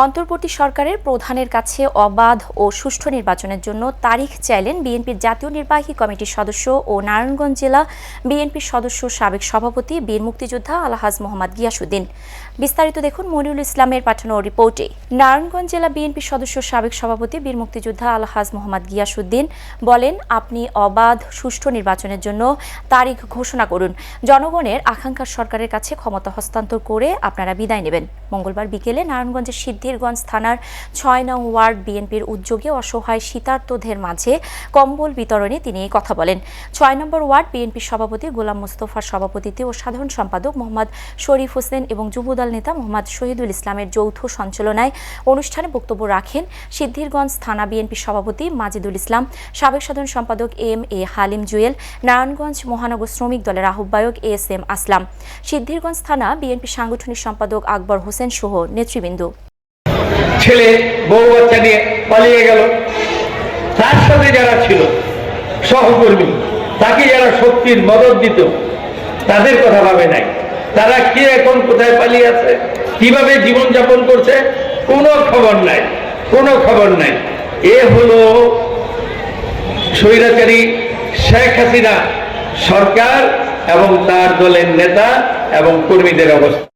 অন্তর্বর্তী সরকারের প্রধানের কাছে অবাধ ও সুষ্ঠু নির্বাচনের জন্য তারিখ চাইলেন বিএনপির জাতীয় নির্বাহী কমিটির সদস্য ও নারায়ণগঞ্জ জেলা বিএনপির সদস্য সাবেক সভাপতি বীর মুক্তিযোদ্ধা আলহাজ মোহাম্মদ গিয়াসুদ্দিন বিস্তারিত দেখুন মনিরুল ইসলামের পাঠানো রিপোর্টে। নারায়ণগঞ্জ জেলা বিএনপির সদস্য সাবেক সভাপতি বীর মুক্তিযোদ্ধা আলহাজ মোহাম্মদ গিয়াসুদ্দিন বলেন, আপনি অবাধ, সুষ্ঠু নির্বাচনের জন্য তারিখ ঘোষণা করুন। জনগণের আকাঙ্ক্ষার সরকারের কাছে ক্ষমতা হস্তান্তর করে আপনারা বিদায় নেবেন। মঙ্গলবার বিকেলে নারায়ণগঞ্জের সিদ্ধিরগঞ্জ থানার ছয় নং ওয়ার্ড বিএনপির উদ্যোগে অসহায় শীতার্তদের মাঝে কম্বল বিতরণে তিনি কথা বলেন। ছয় নম্বর ওয়ার্ড বিএনপির সভাপতি গোলাম মোস্তফার সভাপতিত্বে ও সাধারণ সম্পাদক মোহাম্মদ শরীফ হোসেন এবং যুবদল নেতা মোহাম্মদ শহীদুল ইসলামের যৌথ সঞ্চালনায় অনুষ্ঠানে বক্তব্য রাখেন সিদ্ধিরগঞ্জ থানা বিএনপির সভাপতি মাজিদুল ইসলাম, সাবেক সাধারণ সম্পাদক এম এ হালিম জুয়েল, নারায়ণগঞ্জ মহানগর শ্রমিক দলের আহ্বায়ক এস এম আসলাম। সিদ্ধিরগঞ্জ থানা বিএনপি সাংগঠনিক সম্পাদক আকবর হোসেন সহ নেতৃবৃন্দ। ছেলে, বউ, বাচ্চা নিয়ে পালিয়ে গেল। তার সাথে যারা ছিল, সহকর্মী, তাকে যারা শক্তির মদত দিত, তাদের কথা ভাবে নাই। তারা কে এখন কোথায় পালিয়ে আছে, কীভাবে জীবনযাপন করছে, কোনো খবর নাই, কোনো খবর নাই। এ হলো স্বৈরাচারী শেখ হাসিনা সরকার এবং তার দলের নেতা এবং কর্মীদের অবস্থা।